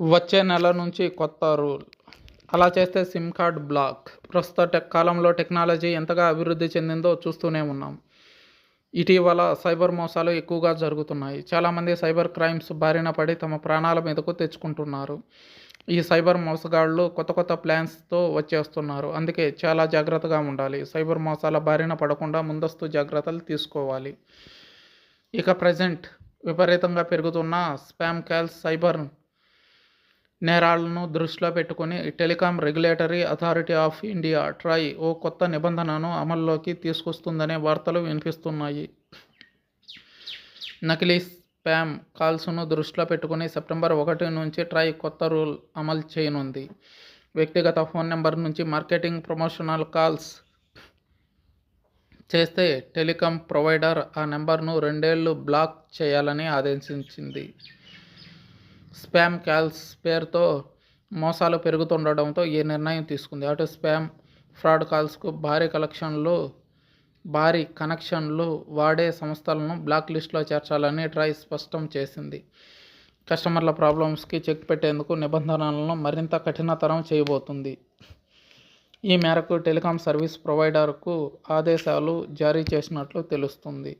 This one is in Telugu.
వచ్చే నెల నుంచి కొత్త రూల్. అలా చేస్తే సిమ్ కార్డ్ బ్లాక్. ప్రస్తుత టెక్ కాలంలో టెక్నాలజీ ఎంతగా అభివృద్ధి చెందిందో చూస్తూనే ఉన్నాం. ఇటీవల సైబర్ మోసాలు ఎక్కువగా జరుగుతున్నాయి. చాలామంది సైబర్ క్రైమ్స్ బారిన పడి తమ ప్రాణాల మీదకు తెచ్చుకుంటున్నారు. ఈ సైబర్ మోసగాళ్ళు కొత్త కొత్త ప్లాన్స్తో వచ్చేస్తున్నారు. అందుకే చాలా జాగ్రత్తగా ఉండాలి. సైబర్ మోసాల బారిన పడకుండా ముందస్తు జాగ్రత్తలు తీసుకోవాలి. ఇక ప్రజెంట్ విపరీతంగా పెరుగుతున్న స్పామ్ కాల్స్ సైబర్ నేరాలను దృష్టిలో పెట్టుకుని telecom regulatory authority of India TRAI ఓ కొత్త నిబంధనను అమల్లోకి తీసుకొస్తుందనే వార్తలు వినిపిస్తున్నాయి. నకిలీ స్పామ్ కాల్స్ను దృష్టిలో పెట్టుకుని సెప్టెంబర్ ఒకటి నుంచి ట్రై కొత్త రూల్ అమలు చేయనుంది. వ్యక్తిగత ఫోన్ నెంబర్ నుంచి మార్కెటింగ్ ప్రమోషనల్ కాల్స్ చేస్తే టెలికాం ప్రొవైడర్ ఆ నెంబర్ను రెండేళ్ళు బ్లాక్ చేయాలని ఆదేశించింది. స్పామ్ కాల్స్ పేరుతో మోసాలు పెరుగుతుండడంతో ఈ నిర్ణయం తీసుకుంది? అటు స్పామ్ ఫ్రాడ్ కాల్స్కు భారీ కలెక్షన్లు భారీ కనెక్షన్లు వాడే సంస్థలను బ్లాక్ లిస్ట్లో చేర్చాలని ట్రై స్పష్టం చేసింది. కస్టమర్ల ప్రాబ్లమ్స్కి చెక్ పెట్టేందుకు నిబంధనలను మరింత కఠినతరం చేయబోతుంది. ఈ మేరకు టెలికాం సర్వీస్ ప్రొవైడర్కు ఆదేశాలు జారీ చేసినట్లు తెలుస్తుంది.